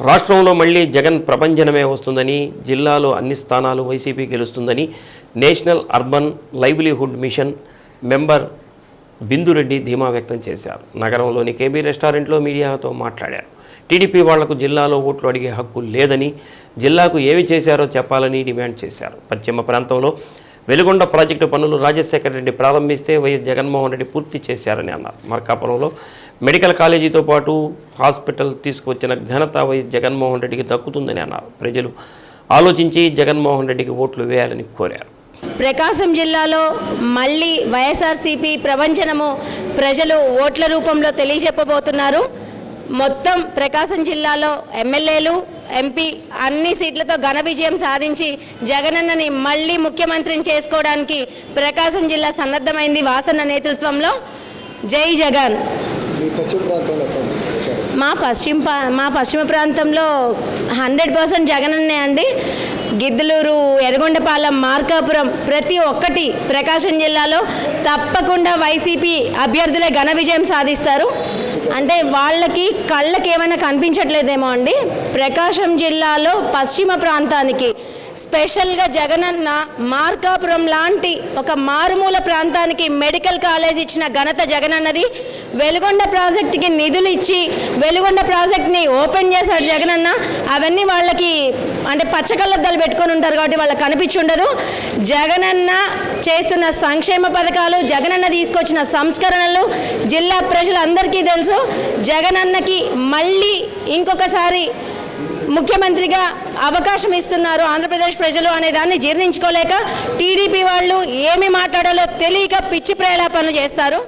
రాష్ట్రంలో మళ్ళీ జగన్ ప్రపంచమే వస్తుందని జిల్లాలో అన్ని స్థానాలు వైసీపీ గెలుస్తుందని national urban livelihood mission member Bindu Reddy ధీమా వ్యక్తం చేశారు. నగరంలోని కేబీ రెస్టారెంట్లో మీడియాతో మాట్లాడారు. టీడీపీ వాళ్ళకు జిల్లాలో ఓట్లు అడిగే హక్కు లేదని జిల్లాకు ఏమి చేశారో చెప్పాలని డిమాండ్ చేశారు. పశ్చిమ ప్రాంతంలో వెలుగొండ ప్రాజెక్టు పనులు రాజశేఖర రెడ్డి ప్రారంభిస్తే వైఎస్ జగన్మోహన్ రెడ్డి పూర్తి చేశారని అన్నారు. మార్కాపురంలో మెడికల్ కాలేజీతో పాటు హాస్పిటల్ తీసుకువచ్చిన ఘనత వైఎస్ జగన్మోహన్ రెడ్డికి దక్కుతుందని అన్నారు. ప్రజలు ఆలోచించి జగన్మోహన్ రెడ్డికి ఓట్లు వేయాలని కోరారు. ప్రకాశం జిల్లాలో మళ్ళీ వైఎస్ఆర్సీపీ ప్రవంచనము ప్రజలు ఓట్ల రూపంలో తెలియజెప్పబోతున్నారు. మొత్తం ప్రకాశం జిల్లాలో ఎమ్మెల్యేలు ఎంపీ అన్ని సీట్లతో ఘన విజయం సాధించి జగనన్నని మళ్ళీ ముఖ్యమంత్రిని చేసుకోవడానికి ప్రకాశం జిల్లా సన్నద్ధమైంది వాసన నేతృత్వంలో. జై జగన్. మీ పశ్చిమ. మా పశ్చిమ పా- మా పశ్చిమ ప్రాంతంలో హండ్రెడ్ పర్సెంట్ జగనన్నే అండి. గిద్దలూరు ఎర్రగొండపాలెం మార్కాపురం ప్రతి ఒక్కటి ప్రకాశం జిల్లాలో తప్పకుండా వైసీపీ అభ్యర్థులే ఘన విజయం సాధిస్తారు. అంటే వాళ్ళకి కళ్ళకి ఏమైనా కనిపించట్లేదేమో అండి. ప్రకాశం జిల్లాలో పశ్చిమ ప్రాంతానికి స్పెషల్గా జగనన్న మార్కాపురం లాంటి ఒక మారుమూల ప్రాంతానికి మెడికల్ కాలేజ్ ఇచ్చిన ఘనత జగనన్నది. వెలుగొండ ప్రాజెక్ట్కి నిధులు ఇచ్చి వెలుగొండ ప్రాజెక్ట్ని ఓపెన్ చేశాడు జగనన్న. అవన్నీ వాళ్ళకి అంటే పచ్చకళ్ళద్దాలు పెట్టుకొని ఉంటారు కాబట్టి వాళ్ళకి కనిపించి ఉండదు. జగనన్న చేస్తున్న సంక్షేమ పథకాలు జగనన్న తీసుకొచ్చిన సంస్కరణలు జిల్లా ప్రజలందరికీ తెలుసు. జగనన్నకి మళ్ళీ ఇంకొకసారి ముఖ్యమంత్రిగా అవకాశం ఇస్తున్నారు ఆంధ్రప్రదేశ్ ప్రజలు అనే దాన్ని జీర్ణించుకోలేక టీడీపీ వాళ్ళు ఏమి మాట్లాడాలో తెలియక పిచ్చి ప్రేలాపనలు చేస్తారు.